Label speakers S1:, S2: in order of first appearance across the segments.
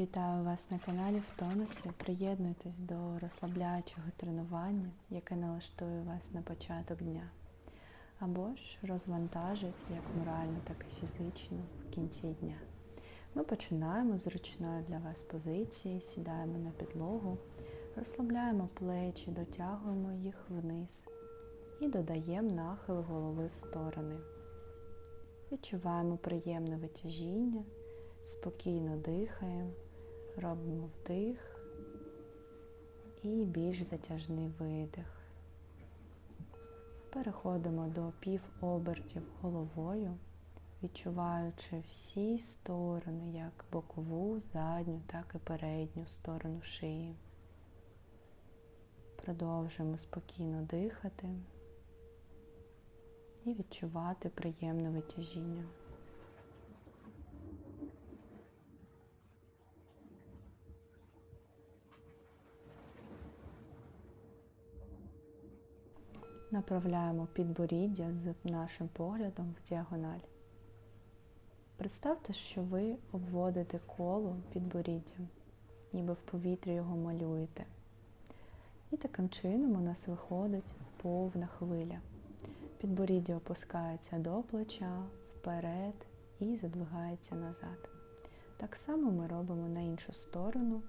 S1: Вітаю вас на каналі в тонусі. Приєднуйтесь до розслабляючого тренування, яке налаштує вас на початок дня. Або ж розвантажить як морально, так і фізично в кінці дня. Ми починаємо з зручної для вас позиції, сідаємо на підлогу, розслабляємо плечі, дотягуємо їх вниз і додаємо нахил голови в сторони. Відчуваємо приємне витяжіння, спокійно дихаємо, робимо вдих і більш затяжний видих. Переходимо до півобертів головою, відчуваючи всі сторони, як бокову, задню, так і передню сторону шиї. Продовжуємо спокійно дихати і відчувати приємне витяжіння. Направляємо підборіддя з нашим поглядом в діагональ. Представте, що ви обводите коло підборіддям, ніби в повітрі його малюєте. І таким чином у нас виходить повна хвиля. Підборіддя опускається до плеча, вперед і задвигається назад. Так само ми робимо на іншу сторону.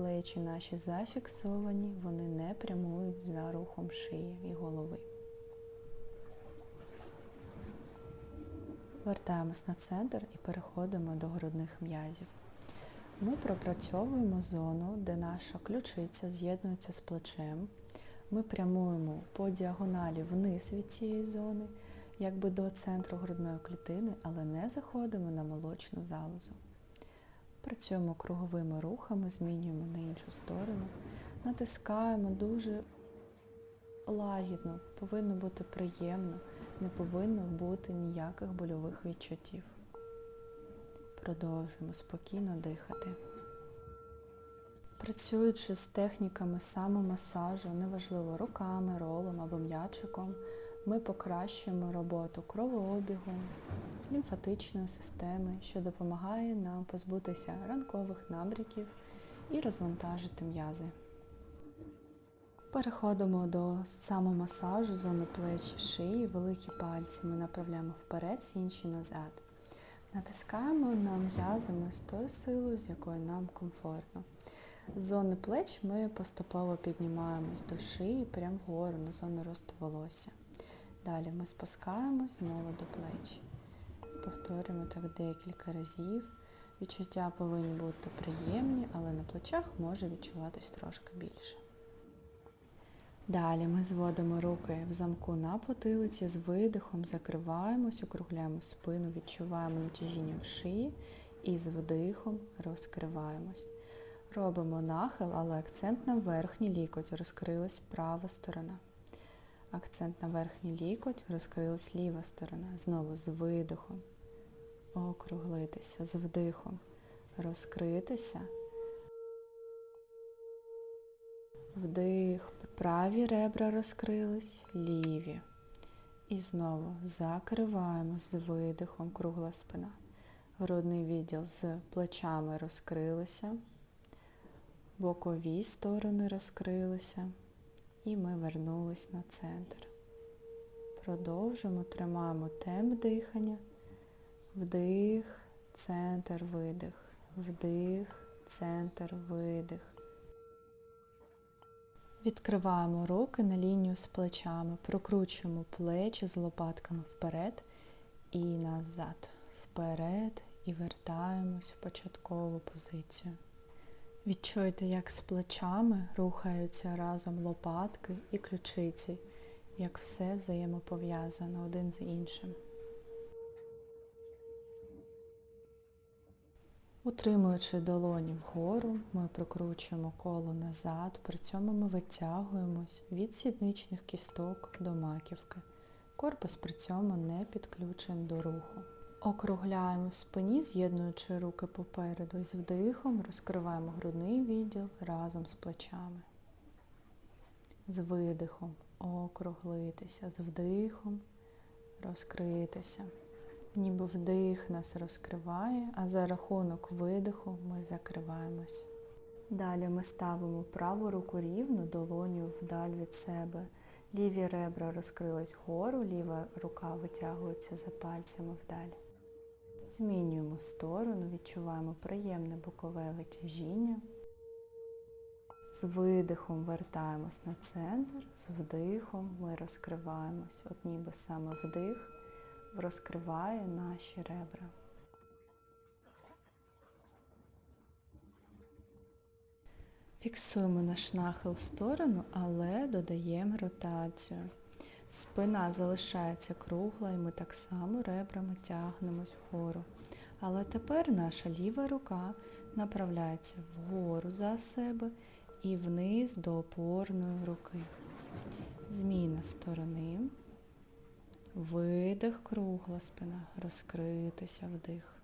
S1: Плечі наші зафіксовані, вони не прямують за рухом шиї і голови. Вертаємось на центр і переходимо до грудних м'язів. Ми пропрацьовуємо зону, де наша ключиця з'єднується з плечем. Ми прямуємо по діагоналі вниз від цієї зони, якби до центру грудної клітини, але не заходимо на молочну залозу. Працюємо круговими рухами, змінюємо на іншу сторону, натискаємо дуже лагідно, повинно бути приємно, не повинно бути ніяких больових відчуттів. Продовжуємо спокійно дихати. Працюючи з техніками самомасажу, неважливо руками, ролом або м'ячиком, ми покращуємо роботу кровообігу, лімфатичної системи, що допомагає нам позбутися ранкових набряків і розвантажити м'язи. Переходимо до самомасажу зони плечі шиї, великі пальці ми направляємо вперед, інші назад. Натискаємо на м'язами з тою силою, з якою нам комфортно. З зони плеч ми поступово піднімаємось до шиї, прямо вгору на зону росту волосся. Далі ми спускаємось знову до плеч. Повторюємо так декілька разів. Відчуття повинні бути приємні, але на плечах може відчуватись трошки більше. Далі ми зводимо руки в замку на потилиці, з видихом закриваємось, округляємо спину, відчуваємо натяжіння в шиї і з вдихом розкриваємось. Робимо нахил, але акцент на верхній лікоть, розкрилась права сторона. Акцент на верхній лікоть, розкрилась ліва сторона. Знову з видихом. Округлитися, з вдихом, розкритися. Вдих, праві ребра розкрились, ліві. І знову закриваємо з видихом кругла спина. Грудний відділ з плечами розкрилися, бокові сторони розкрилися, і ми вернулись на центр. Продовжимо, тримаємо темп дихання. Вдих, центр, видих, вдих, центр, видих. Відкриваємо руки на лінію з плечами, прокручуємо плечі з лопатками вперед і назад, вперед і вертаємось в початкову позицію. Відчуйте, як з плечами рухаються разом лопатки і ключиці, як все взаємопов'язано один з іншим. Утримуючи долоні вгору, ми прокручуємо коло назад, при цьому ми витягуємось від сідничних кісток до маківки. Корпус при цьому не підключений до руху. Округляємо в спині, з'єднуючи руки попереду і з вдихом розкриваємо грудний відділ разом з плечами. З видихом округлитися, з вдихом розкритися. Ніби вдих нас розкриває, а за рахунок видиху ми закриваємось. Далі ми ставимо праву руку рівно, долоню вдаль від себе. Ліві ребра розкрились вгору, ліва рука витягується за пальцями вдаль. Змінюємо сторону, відчуваємо приємне бокове витяжіння. З видихом вертаємось на центр, з вдихом ми розкриваємось. От ніби саме вдих розкриває наші ребра. Фіксуємо наш нахил в сторону, але додаємо ротацію. Спина залишається кругла, і ми так само ребрами тягнемось вгору. Але тепер наша ліва рука направляється вгору за себе і вниз до опорної руки. Зміна сторони. Видих, кругла спина, розкритися вдих.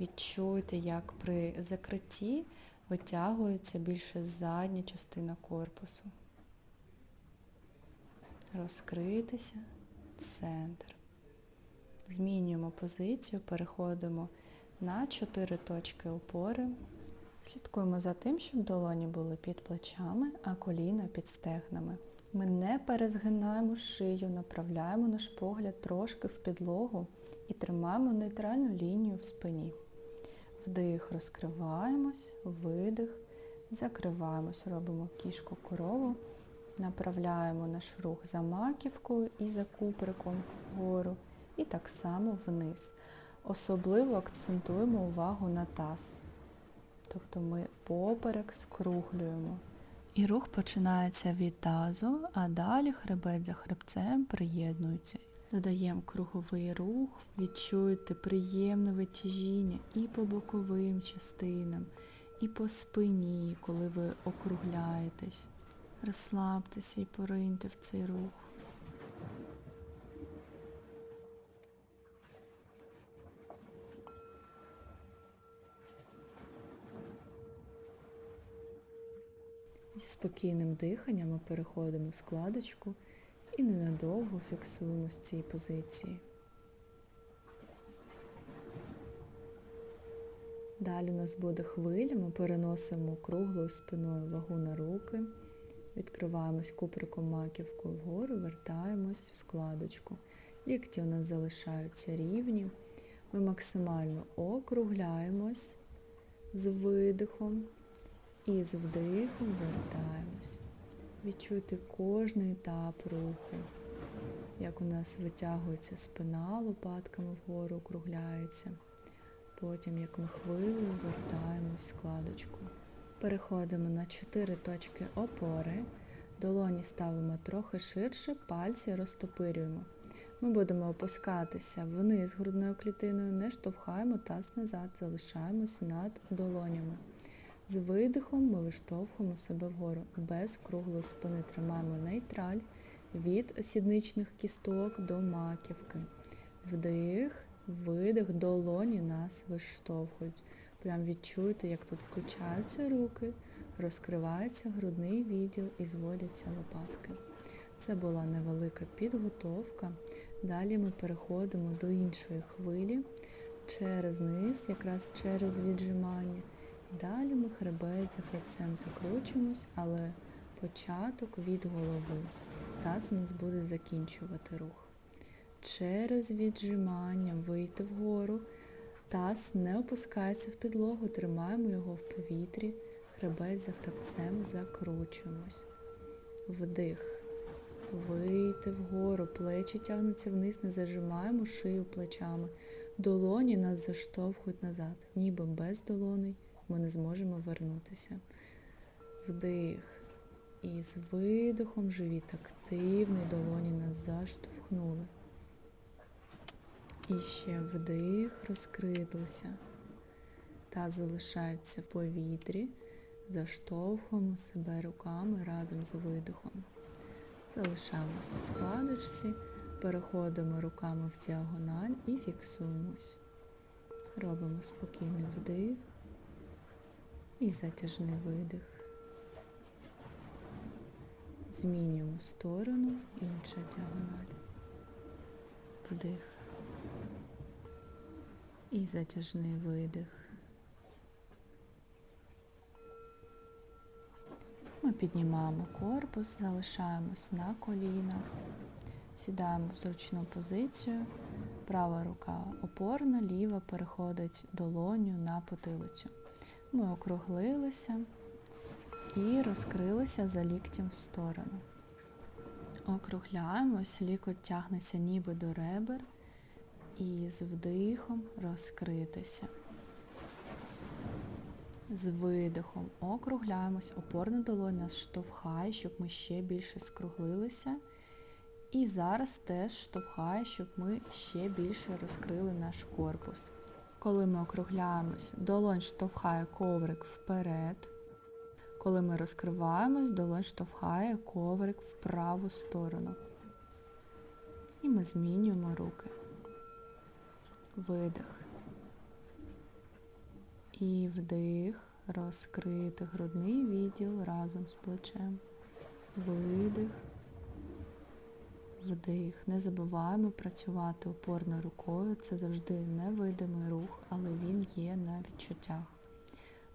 S1: Відчуйте, як при закритті витягується більше задня частина корпусу. Розкритися, центр. Змінюємо позицію, переходимо на 4 точки опори. Слідкуємо за тим, щоб долоні були під плечами, а коліна під стегнами. Ми не перезгинаємо шию, направляємо наш погляд трошки в підлогу і тримаємо нейтральну лінію в спині. Вдих, розкриваємось, видих, закриваємось, робимо кішку корову, направляємо наш рух за маківкою і за куприком вгору, і так само вниз. Особливо акцентуємо увагу на таз. Тобто ми поперек скруглюємо. І рух починається від тазу, а далі хребет за хребцем приєднується. Додаємо круговий рух, відчуєте приємне витяжіння і по боковим частинам, і по спині, коли ви округляєтесь. Розслабтеся і пориньте в цей рух. Зі спокійним диханням ми переходимо в складочку і ненадовго фіксуємось в цій позиції. Далі у нас буде хвиля, ми переносимо круглою спиною вагу на руки, відкриваємось куприком маківкою вгору, вертаємось в складочку. Лікті у нас залишаються рівні. Ми максимально округляємось з видихом і з вдихом вертаємось. Відчуйте кожний етап руху, як у нас витягується спина, лопатками вгору округляється. Потім, як ми хвилею, вертаємось в складочку. Переходимо на 4 точки опори. Долоні ставимо трохи ширше, пальці розтопирюємо. Ми будемо опускатися вниз грудною клітиною, не штовхаємо таз назад, залишаємось над долонями. З видихом ми виштовхуємо себе вгору. Без круглої спини тримаємо нейтраль від сідничних кісток до маківки. Вдих, видих, долоні нас виштовхують. Прям відчуйте, як тут включаються руки, розкривається грудний відділ і зводяться лопатки. Це була невелика підготовка. Далі ми переходимо до іншої хвилі через низ, якраз через віджимання. Далі ми хребет за хребцем закручуємось, але початок від голови. Таз у нас буде закінчувати рух. Через віджимання вийти вгору. Таз не опускається в підлогу, тримаємо його в повітрі, хребет за хребцем закручуємось. Вдих. Вийти вгору, плечі тягнуться вниз, не зажимаємо шию плечами. Долоні нас заштовхують назад, ніби без долоней ми не зможемо вернутися. Вдих. І з видихом живіт активний, долоні нас заштовхнули. І ще вдих, розкридлися. Та залишається в повітрі, заштовхуємо себе руками разом з видихом. Залишаємось в складочці, переходимо руками в діагональ і фіксуємось. Робимо спокійний вдих і затяжний видих. Змінюємо сторону, інша діагональ. Вдих. І затяжний видих. Ми піднімаємо корпус, залишаємось на колінах, сідаємо в зручну позицію. Права рука опорна, ліва переходить долоню на потилицю. Ми округлилися і розкрилися за ліктем в сторону. Округляємось, лікоть тягнеться ніби до ребер і з вдихом розкритися. З видихом округляємось, опорна долонь нас штовхає, щоб ми ще більше скруглилися. І зараз теж штовхає, щоб ми ще більше розкрили наш корпус. Коли ми округляємось, долонь штовхає коврик вперед. Коли ми розкриваємось, долонь штовхає коврик в праву сторону. І ми змінюємо руки. Видих. І вдих, розкрити грудний відділ разом з плечем. Видих. Вдих. Не забуваємо працювати опорною рукою. Це завжди невидимий рух, але він є на відчуттях.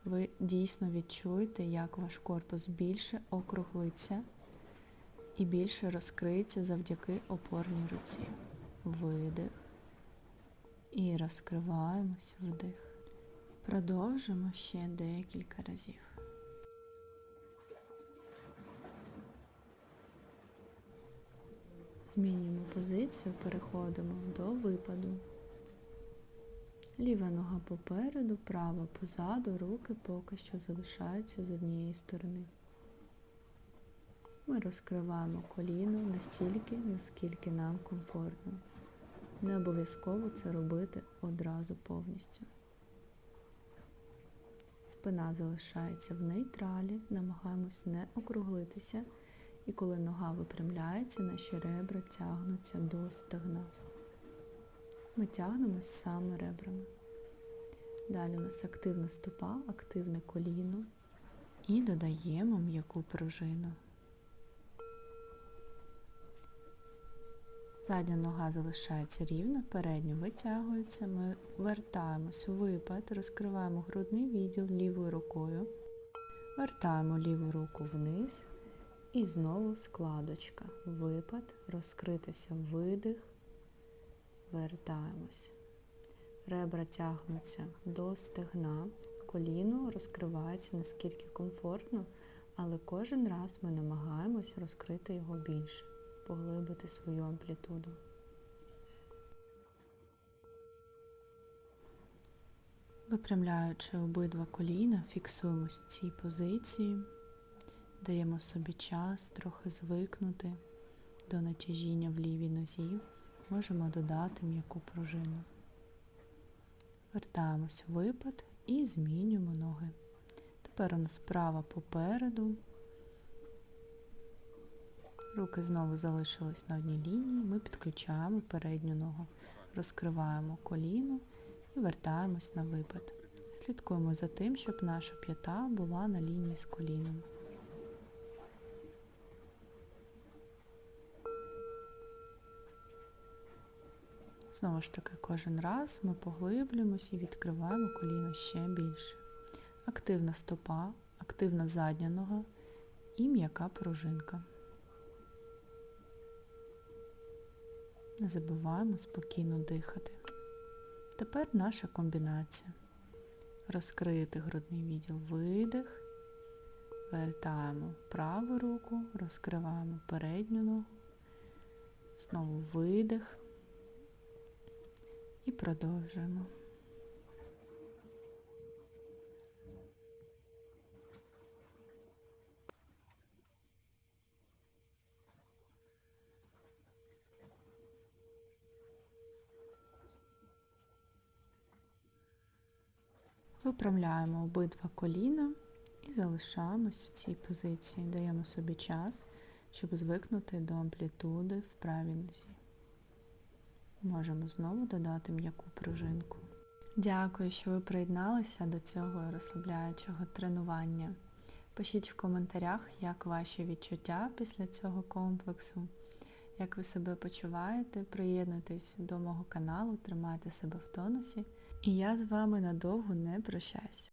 S1: Ви дійсно відчуєте, як ваш корпус більше округлиться і більше розкриється завдяки опорній руці. Видих. І розкриваємось вдих. Продовжимо ще декілька разів. Змінюємо позицію, переходимо до випаду. Ліва нога попереду, права позаду, руки поки що залишаються з однієї сторони. Ми розкриваємо коліно настільки, наскільки нам комфортно. Не обов'язково це робити одразу повністю. Спина залишається в нейтралі, намагаємось не округлитися. І коли нога випрямляється, наші ребра тягнуться до стегна. Ми тягнемось саме ребрами. Далі у нас активна стопа, активне коліно і додаємо м'яку пружину. Задня нога залишається рівно, передня витягується, ми вертаємось у випад, розкриваємо грудний відділ лівою рукою, вертаємо ліву руку вниз і знову складочка. Випад, розкритися видих, вертаємось. Ребра тягнуться до стегна, коліно розкривається наскільки комфортно, але кожен раз ми намагаємось розкрити його більше, поглибити свою амплітуду. Випрямляючи обидва коліна, фіксуємось в цій позиції, даємо собі час трохи звикнути до натяжіння в лівій нозі, можемо додати м'яку пружину. Вертаємось в випад і змінюємо ноги. Тепер у нас права попереду. Руки знову залишились на одній лінії. Ми підключаємо передню ногу, розкриваємо коліно і вертаємось на випад. Слідкуємо за тим, щоб наша п'ята була на лінії з коліном. Знову ж таки, кожен раз ми поглиблюємось і відкриваємо коліно ще більше. Активна стопа, активна задня нога і м'яка пружинка. Не забуваємо спокійно дихати. Тепер наша комбінація. Розкрити грудний відділ видих, вертаємо праву руку, розкриваємо передню ногу, знову видих. І продовжуємо. Виправляємо обидва коліна і залишаємось в цій позиції. Даємо собі час, щоб звикнути до амплітуди в правій нозі. Можемо знову додати м'яку пружинку. Дякую, що ви приєдналися до цього розслабляючого тренування. Пишіть в коментарях, як ваші відчуття після цього комплексу, як ви себе почуваєте. Приєднуйтесь до мого каналу, тримайте себе в тонусі І я з вами надовго не прощаюсь.